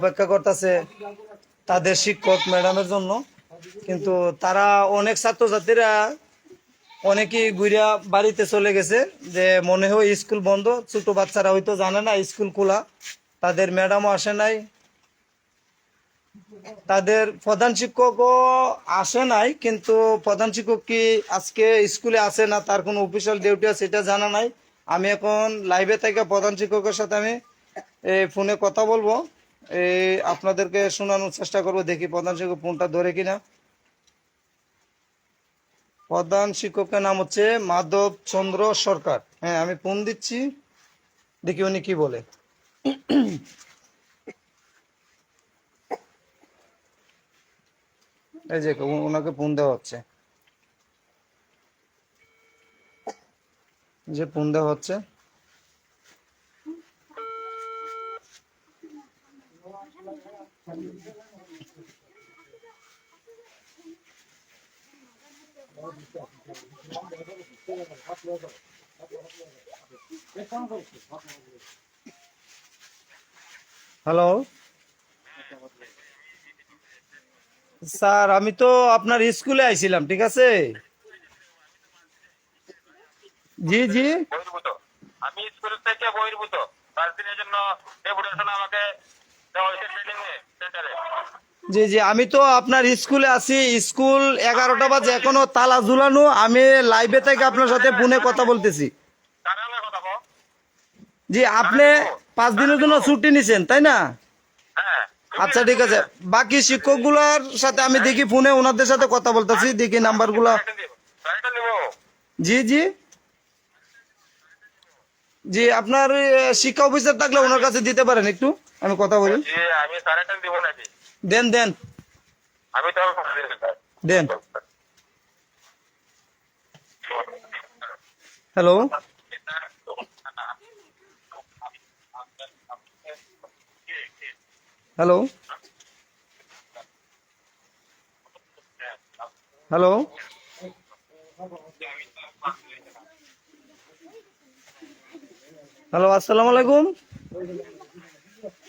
অপেক্ষা করতেছে তাদের শিক্ষক ম্যাডামের জন্য। কিন্তু তারা অনেক ছাত্রছাত্রীরা অনেকেই ঘুরিয়া বাড়িতে চলে গেছে যে মনে হয় স্কুল বন্ধ, ছোট বাচ্চারা হয়তো জানে না, স্কুল খোলা। তাদের ম্যাডামও আসে নাই। তাদের প্রধান শিক্ষকও আসে নাই, কিন্তু প্রধান শিক্ষক কি আজকে স্কুলে আসে না, তার কোনো অফিসিয়াল ডিউটি আছে এটা জানা নাই। আমি এখন লাইভে থেকে প্রধান শিক্ষকের সাথে আমি ফোনে কথা বলব। এই আপনাদেরকে শোনানোর চেষ্টা করব, দেখি প্রধান শিক্ষক ফোনটা ধরে কিনা। প্রধান শিক্ষকের নাম হচ্ছে মাধব চন্দ্র সরকার। হ্যাঁ আমি ফোন দিচ্ছি, দেখি উনি কি বলে। এই যে, ওনাকে ফোন দেওয়া হচ্ছে। যে ফোন দেওয়া হচ্ছে। হ্যালো স্যার আমি তো আপনার স্কুলে আইছিলাম, ঠিক আছে? জি জি। আমি স্কুল থেকে বহির্ভূত। পাঁচ দিনের জন্য ডেপুটেশন আমাকে দেওয়া হয়েছে ট্রেনিং জি জি, আমি তো আপনার স্কুলে আছি। স্কুল এগারোটা বাজে, এখনও তালা ঝুলানো। আমি লাইভে থেকে আপনার সাথে ফোনে কথা বলতেছি? জি, আপনি পাঁচ দিনের জন্য ছুটি নিছেন, তাই না? আচ্ছা ঠিক আছে। বাকি শিক্ষকগুলোর সাথে আমি দেখি ফোনে, ওনাদের সাথে কথা বলতেছি, দেখি নাম্বারগুলো। গাড়িটা নিবো জি জি। জি আপনার শিক্ষা অফিসার থাকলে ওনার কাছে দিতে পারেন একটু। আমি কথা বলি। আমি দিব নাকি? দেন দেন। আমি তো দেন। হ্যালো। হ্যালো। হ্যালো। হ্যালো, আসসালামু আলাইকুম।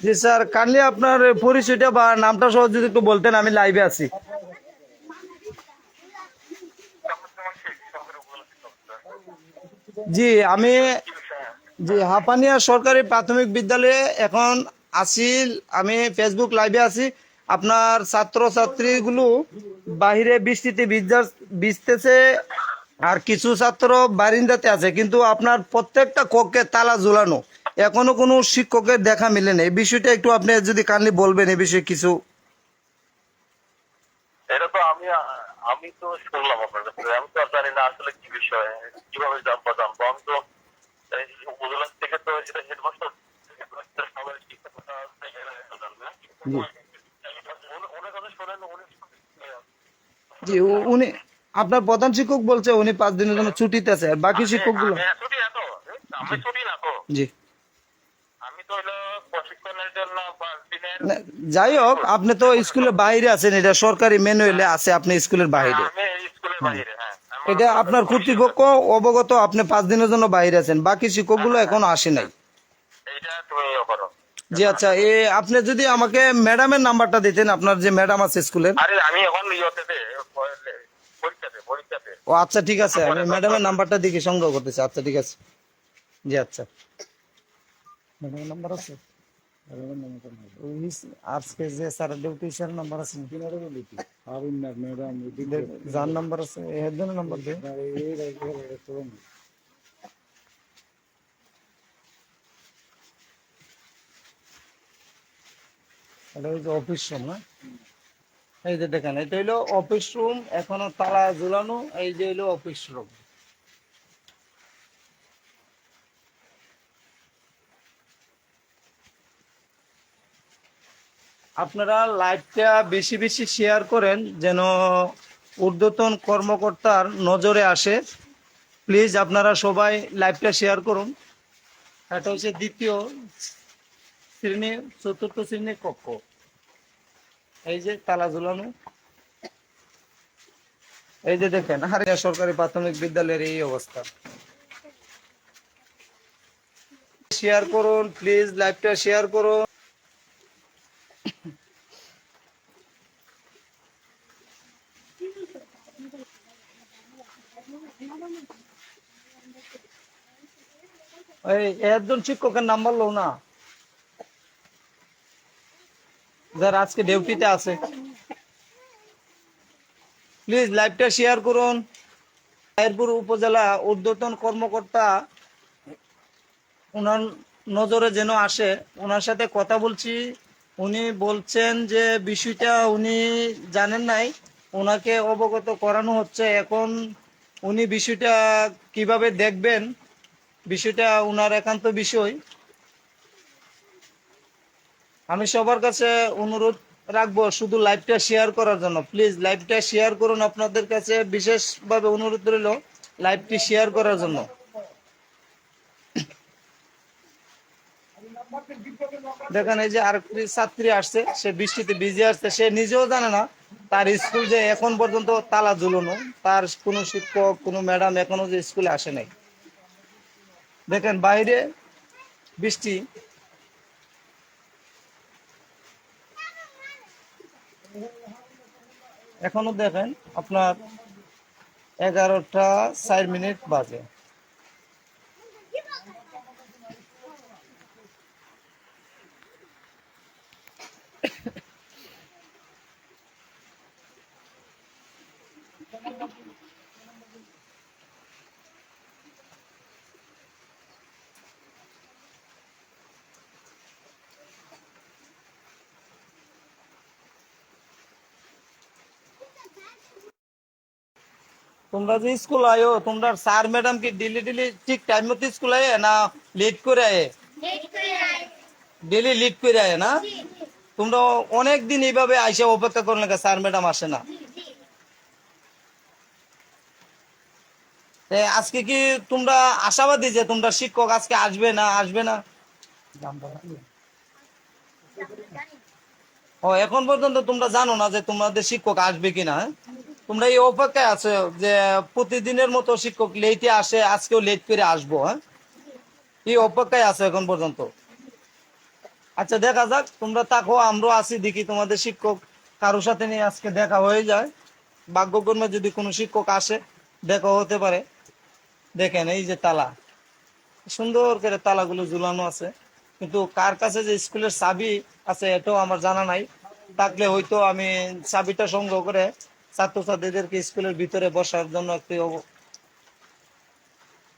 জি স্যার, কাইন্ডলি আপনার পরিচয়টা বা নামটা সহ যদি একটু বলতেন, আমি লাইভে আছি। জি, আমি জি, হাপানিয়া সরকারি প্রাথমিক বিদ্যালয়ে এখন আছি। আমি ফেসবুক লাইভে আছি। আপনার ছাত্র ছাত্রীগুলো বাহিরে বৃষ্টিতে ভিজা- ভিজতেছে। আর কিছু ছাত্র বারিন্দাতে আছে কিন্তু আপনার প্রত্যেকটা কক্ষে তালা ঝুলানো। এখনও কোনো শিক্ষকের দেখা মিলে নেই। এই বিষয়টা একটু আপনি যদি কানলি বলবেন এই বিষয়ে কিছু। এটা তো আমি আমি তো শুনলাম আপনার কাছে। আমি তো জানি না আসলে কি বিষয় কীভাবে জানব জানব। আমি তো উপজেলা থেকে তো সেটা হেডমাস্টার জি। উনি আপনার প্রধান শিক্ষক বলছে উনি পাঁচ দিনের জন্য ছুটিতে আছে আর বাকি শিক্ষকগুলো? জি। যাই হোক আপনি তো স্কুলের বাইরে আছেন এটা সরকারি ম্যানুয়ালে আছে আপনি স্কুলের বাইরে। স্কুলের বাইরে হ্যাঁ এটা আপনার কর্তৃপক্ষ অবগত আপনি পাঁচ দিনের জন্য বাইরে আছেন বাকি শিক্ষকগুলো এখনও আসে নাই। ইয়ে জি আচ্ছা এ আপনি যদি আমাকে ম্যাডামের নাম্বারটা দিতেন আপনার যে ম্যাডাম আছে স্কুলের। আরে আমি এখন ও আচ্ছা ঠিক আছে। আমি ম্যাডামের নাম্বারটা দেখি, সংগ্রহ করতেছি। আচ্ছা ঠিক আছে। জি আচ্ছা। ম্যাডামের নাম্বার আছে? ওই আজকে যে স্যার ডিউটি স্যার নাম্বার আছে যার নাম্বার আছে? এর জন্য নাম্বার দে। এটা হচ্ছে অফিস রুম, না? এই যে দেখেন, এটা হইল অফিস রুম এখনও তালা ঝুলানো, এই যে হইল অফিস রুম আপনারা লাইভটা বেশি বেশি শেয়ার করেন, যেন ঊর্ধ্বতন কর্মকর্তার নজরে আসে। প্লিজ আপনারা সবাই লাইভটা শেয়ার করুন। এটা হচ্ছে দ্বিতীয় শ্রেণি, চতুর্থ শ্রেণির কক্ষ। এই যে তালা ঝুলানো। এই যে দেখেন হারিয়া সরকারি প্রাথমিক বিদ্যালয়ের এই অবস্থা। শেয়ার করুন প্লিজ লাইভটা শেয়ার করুন। একজন শিক্ষকের নাম্বার লো না। যারা আজকে ডিউটিতে আছে। প্লিজ লাইভটা শেয়ার করুন। খায়েরপুর উপজেলা ঊর্ধ্বতন কর্মকর্তা ওনার নজরে যেন আসে ওনার সাথে কথা বলছি। উনি বলছেন যে, বিষয়টা উনি জানেন নাই ওনাকে অবগত করানো হচ্ছে। এখন উনি বিষয়টা কীভাবে দেখবেন, বিষয়টা ওনার একান্ত বিষয়। আমি সবার কাছে অনুরোধ রাখব শুধু লাইভটা শেয়ার করার জন্য। প্লিজ লাইভটা শেয়ার করুন আপনাদের কাছে। বিশেষভাবে অনুরোধ রইল লাইভটি শেয়ার করার জন্য। দেখেন এই যে আরেকটি ছাত্রী আসছে, সে বৃষ্টিতে ভিজে আসছে। সে নিজেও জানে না, তার স্কুল যে এখন পর্যন্ত তালা ঝুলানো। তার কোনো শিক্ষক, কোনো ম্যাডাম এখনও যে স্কুলে আসে নাই। দেখেন বাইরে বৃষ্টি এখনও দেখেন আপনার এগারোটা চার মিনিট বাজে। তোমরা যে স্কুল আয়ো তোমরা স্যার ম্যাডাম কি ডেলি ডেলি ঠিক টাইম মতো স্কুল আয়ে না লেট করে আয়ে? ডেলি লেট করে আয়ে না? তোমরা অনেক দিন এইভাবে আইসা অপেক্ষা করলে স্যার ম্যাডাম আসে না? আজকে কি তোমরা আশাবাদী যে তোমরা শিক্ষক আজকে আসবে না আসবে না? ও এখন পর্যন্ত তোমরা জানো না যে তোমাদের শিক্ষক আসবে কিনা হ্যাঁ? তোমরা এই অপেক্ষায় আছো যে প্রতিদিনের মতো শিক্ষক লেটে আসে, আজকেও লেট করে আসব হ্যাঁ? এই অপেক্ষায় আছো এখন পর্যন্ত। আচ্ছা দেখা যাক, তোমরা তাকো আমরাও আছি, দেখি তোমাদের শিক্ষক কারোর সাথে নিয়ে আজকে দেখা হয়ে যায়। ভাগ্যক্রমে যদি কোনো শিক্ষক আসে, দেখা হতে পারে। দেখেন, এই যে তালা। সুন্দর করে তালাগুলো ঝুলানো আছে। কিন্তু কার কাছে যে স্কুলের চাবি আছে, এটাও আমার জানা নাই। থাকলে হয়তো আমি চাবিটা সংগ্রহ করে ছাত্রছাত্রীদেরকে স্কুলের ভিতরে বসার জন্য একটি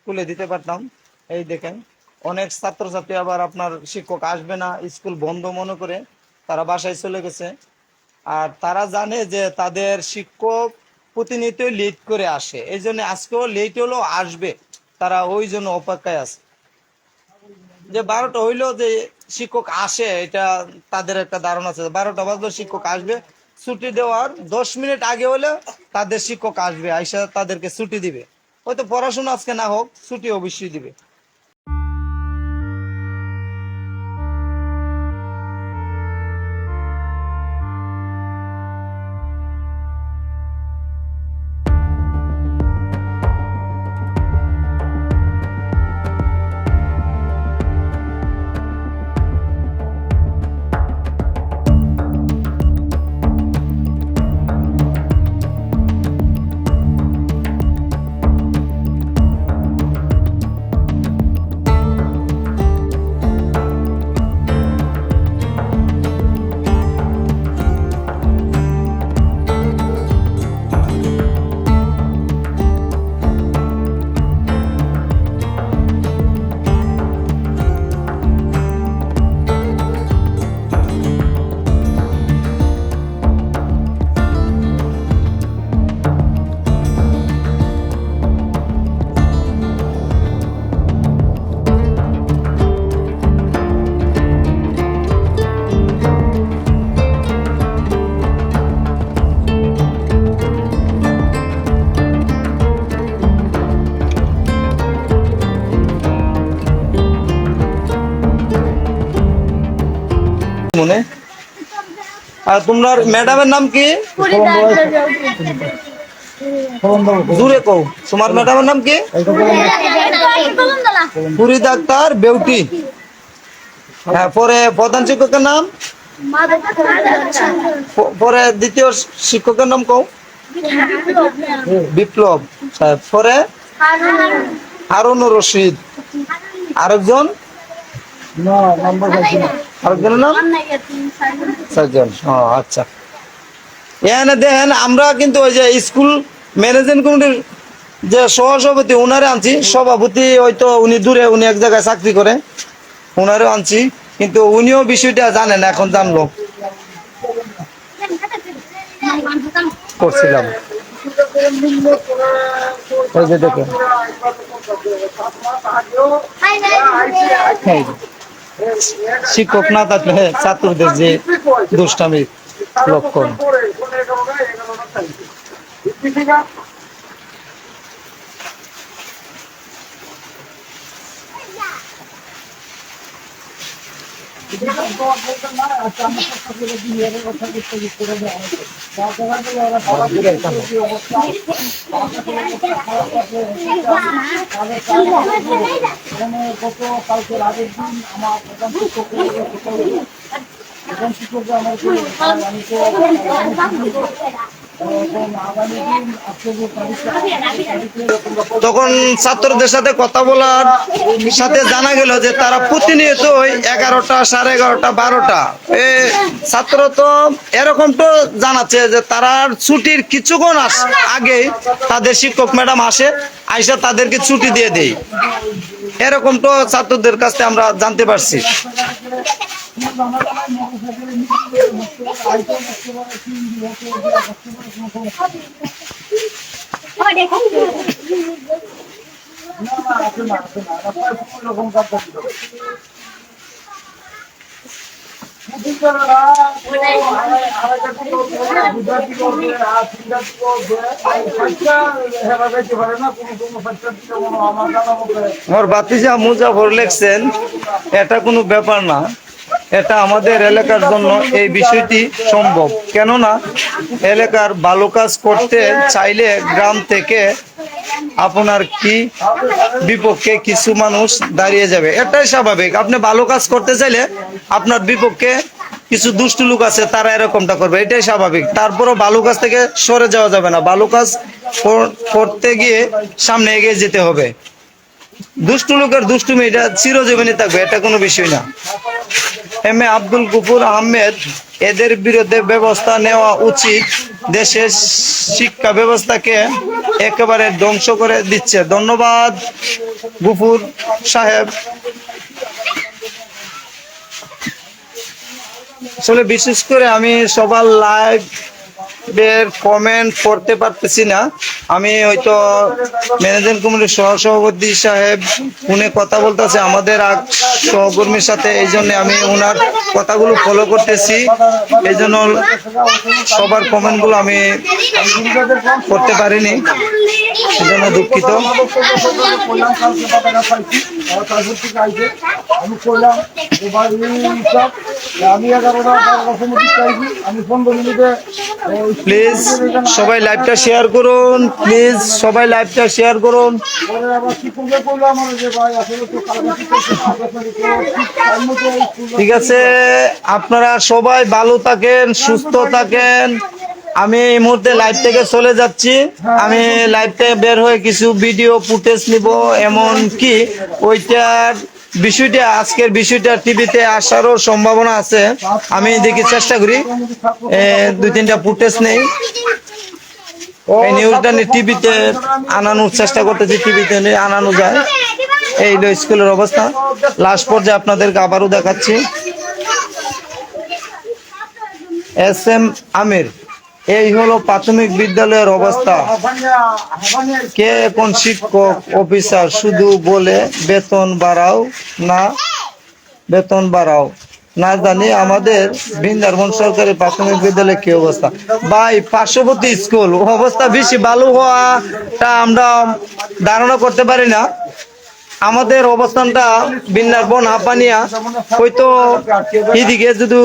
খুলে দিতে পারতাম। এই দেখেন, অনেক ছাত্রছাত্রী আবার আপনার শিক্ষক আসবে না, স্কুল বন্ধ মনে করে তারা বাসায় চলে গেছে। আর তারা জানে যে তাদের শিক্ষক প্রতিনিয়তই লেট করে আসে। এই জন্য আজকেও লেট হলেও আসবে, তারা ওই জন্য অপেক্ষায় আছে। যে বারোটা হইলেও যে শিক্ষক আসে, এটা তাদের একটা ধারণা আছে। বারোটা বাজলেও শিক্ষক আসবে ছুটি দেওয়ার দশ মিনিট আগে হলে তাদের শিক্ষক আসবে, আইসা তাদেরকে ছুটি দিবে। হয়তো পড়াশোনা আজকে না হোক, ছুটি অবশ্যই দিবে। আর তোমার ম্যাডামের নাম কি? জুড়ে কও। তোমার ম্যাডামের নাম কি? পুরী ডাক্তার বেউটি। হ্যাঁ পরে প্রধান শিক্ষকের নাম? পরে দ্বিতীয় শিক্ষকের নাম কও? বিপ্লব। সাহেব পরে? হারুন রশিদ। আরেকজন? না নাম্বার পাইছি না। আরেকজনের নাম? চারজন ও আচ্ছা। এখানে দেখেন আমরা কিন্তু ওই যে স্কুল ম্যানেজমেন্ট কমিটির যে সহসভাপতি ওনারে আনছি। সভাপতি হয়তো উনি দূরে উনি এক জায়গায় চাকরি করে। ওনারেও আনছি। কিন্তু উনিও বিষয়টা জানেন এখন জানলো। করছিলাম। যে। শিক্ষক না থাকলে ছাত্রদের যে দুষ্টামির লক্ষণ। গত কালকের আগের দিন আমার প্রধান শিক্ষক প্রধান শিক্ষক আমার তখন ছাত্রদের সাথে কথা বলার সাথে জানা গেল যে তারা প্রতিনিয়ত এগারোটা, সাড়ে এগারোটা, বারোটা। ছাত্র তো এরকম তো জানাচ্ছে যে তারা ছুটির কিছুক্ষণ আগে তাদের শিক্ষক ম্যাডাম আসে, আইসা তাদেরকে ছুটি দিয়ে দেয়। এরকম তো ছাত্রদের কাছ থেকে আমরা জানতে পারছি। আমার বাতিজা মুজাফর লেখছেন এটা কোনো ব্যাপার না। এটা আমাদের এলাকার জন্য এই বিষয়টি সম্ভব। কেননা এলাকার ভালো কাজ করতে চাইলে গ্রাম থেকে আপনার কি বিপক্ষে কিছু মানুষ দাঁড়িয়ে যাবে। এটাই স্বাভাবিক। আপনি ভালো কাজ করতে চাইলে আপনার বিপক্ষে কিছু দুষ্টু লোক আছে, তারা এরকমটা করবে। এটাই স্বাভাবিক। তারপরও ভালো কাজ থেকে সরে যাওয়া যাবে না। ভালো কাজ করতে গিয়ে সামনে এগিয়ে যেতে হবে। দুষ্টু লোকের দুষ্টুমি, এটা চিরজীবনী থাকবে। এটা কোনো বিষয় না। এম এ আব্দুল গুফুর আহমেদ, এদের বিরুদ্ধে ব্যবস্থা নেওয়া উচিত। দেশের শিক্ষা ব্যবস্থাকে একেবারে ধ্বংস করে দিচ্ছে। ধন্যবাদ গুফুর সাহেব। আসলে বিশেষ করে আমি সবার লাইভ এর কমেন্ট করতে পারতেছি না। আমি হয়তো ম্যানেজিং কমিটির সহসভাপতি সাহেব উনি কথা বলতেছে, আমাদের এক সহকর্মীর সাথে, এই আমি ওনার কথাগুলো ফলো করতেছি। এই জন্য সবার কমেন্টগুলো আমি করতে পারিনি, এই জন্য দুঃখিত। আমি চাইছি। আমি প্লিজ সবাই লাইভটা শেয়ার করুন, প্লিজ সবাই লাইভটা শেয়ার করুন। ঠিক আছে, আপনারা সবাই ভালো থাকেন, সুস্থ থাকেন। আমি এই মুহূর্তে লাইভ থেকে চলে যাচ্ছি। আমি লাইভ থেকে বের হয়ে কিছু ভিডিও ফুটেজ নিব। এমন কি, ওইটার বিষয়টা, আজকের বিষয়টা টিভিতে আসারও সম্ভাবনা আছে। আমি দেখি চেষ্টা করি। দুই তিনটা ফুটেজ নেই। এই নিউজটা টিভিতে আনানোর চেষ্টা করতেছি, টিভিতে আনানো যায়। এই স্কুলের অবস্থা। লাস্ট পর্যায়ে আপনাদেরকে আবারও দেখাচ্ছি। S M Amir. এই হলো প্রাথমিক বিদ্যালয়ের অবস্থা। কে এখন শিক্ষক, অফিসার, শুধু বলে বেতন বাড়াও না বেতন বাড়াও? না জানি আমাদের বৃন্দারবন সরকারি প্রাথমিক বিদ্যালয়ে কি অবস্থা। ভাই, পার্শ্ববর্তী স্কুল, অবস্থা বেশি ভালো হওয়াটা আমরা ধারণা করতে পারি না। আমাদের অবস্থানটা বিন্দারবন হাপানিয়া হয়তো এদিকে যদি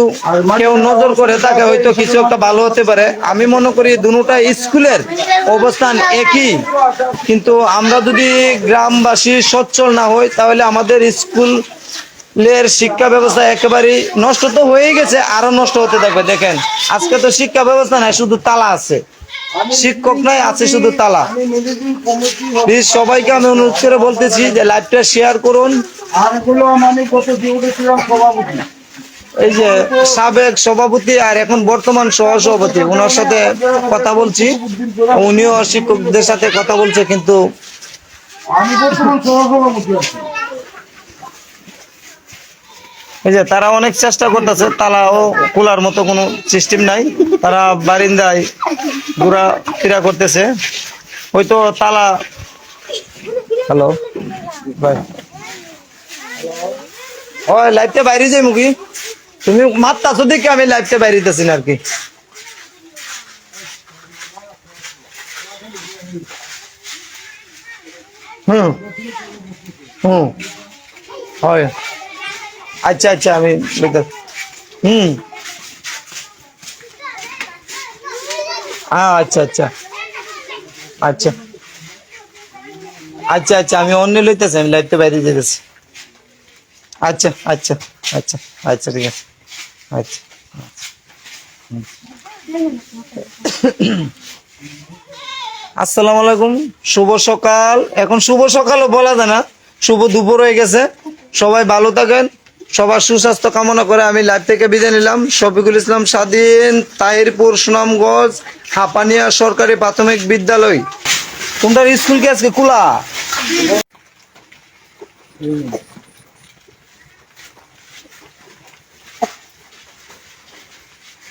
কেউ নজর করে তাকে হয়তো কিছু একটা ভালো হতে পারে। আমি মনে করি দুটা স্কুলের অবস্থান একই। কিন্তু আমরা যদি গ্রামবাসী সচ্ছল না হই, তাহলে আমাদের স্কুলের শিক্ষা ব্যবস্থা একেবারেই নষ্ট তো হয়েই গেছে, আরও নষ্ট হতে থাকবে, দেখেন। আজকে তো শিক্ষা ব্যবস্থা নাই, শুধু তালা আছে। শিক্ষক নাই, আছে শুধু তালা। প্লিজ সবাইকে আমি অনুরোধ করে বলতেছি যে লাইভটা শেয়ার করুন। এই যে সাবেক সভাপতি আর এখন বর্তমান সহ সভাপতি ওনার সাথে কথা বলছি। উনিও শিক্ষকদের সাথে কথা বলছে, কিন্তু আমি বর্তমান সহসভাপতি এই যে তারা অনেক চেষ্টা করতেছে, তালাও খোলার মতো কোনো সিস্টেম নাই। তারা বারিন্দায় ঘোরা ফিরা করতেছে। হয়তো তালা হ্যালো ভাই। ওই লাইভটা বাইরে যাই মুখি তুমি মারতাছো দেখে আমি লাইভটা বাইরেতেছি না আর কি। হুম। হুম। হয়। আচ্ছা আচ্ছা আমি হুম। হ্যাঁ আচ্ছা আচ্ছা। আচ্ছা। আচ্ছা আচ্ছা আমি অন্য লইতেছি, আমি লাইটতে বাইরে যেতেছি আচ্ছা আচ্ছা আচ্ছা আচ্ছা ঠিক আছে। আচ্ছা। আসসালামু আলাইকুম, শুভ সকাল। এখন শুভ সকালও বলা যায় না, শুভ দুপুর হয়ে গেছে। সবাই ভালো থাকেন সবার সুস্বাস্থ্য কামনা করে আমি লাইভ থেকে বিদায় নিলাম। শফিকুল ইসলাম স্বাধীন তাহিরপুর সুনামগঞ্জ হাপানিয়া সরকারি প্রাথমিক বিদ্যালয়। তোমরা স্কুল কি আজকে খোলা?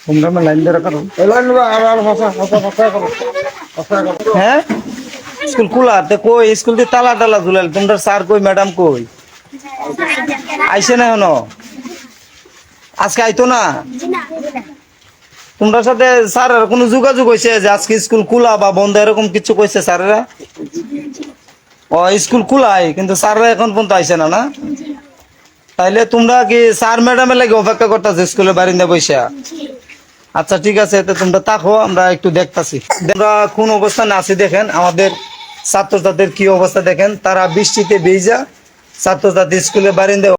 তোমরা লাইন ধরে কারও। এলান আর আর ভাষা ভাষা ভাষা করো। ভাষা করো। হ্যাঁ? স্কুল খোলা? তে কই? স্কুল দিয়ে তালা টালা ঝুলাল তোমরা স্যার কই ম্যাডাম কই? আইসে না এখনও? আজকে আইতো না? তোমরা সাথে স্যার কোনো যোগাযোগ হয়েছে যে আজকে স্কুল খোলা বা বন্ধ এরকম কিছু কইছে স্যারেরা? ও, স্কুল খোলাই, কিন্তু স্যাররা এখন পর্যন্ত আইসে না না? তাইলে তোমরা কি স্যার ম্যাডামের লাগে অপেক্ষা করতেছে স্কুলে বারিন্দা বৈশা আচ্ছা ঠিক আছে তো তোমরা তাকো আমরা একটু দেখতাছি। আমরা কোন অবস্থানে আছি দেখেন, আমাদের ছাত্র ছাত্রছাত্রীদের কি অবস্থা দেখেন, তারা বৃষ্টিতে ভিজা ছাত্রছাত্রী স্কুলে বারিন্দা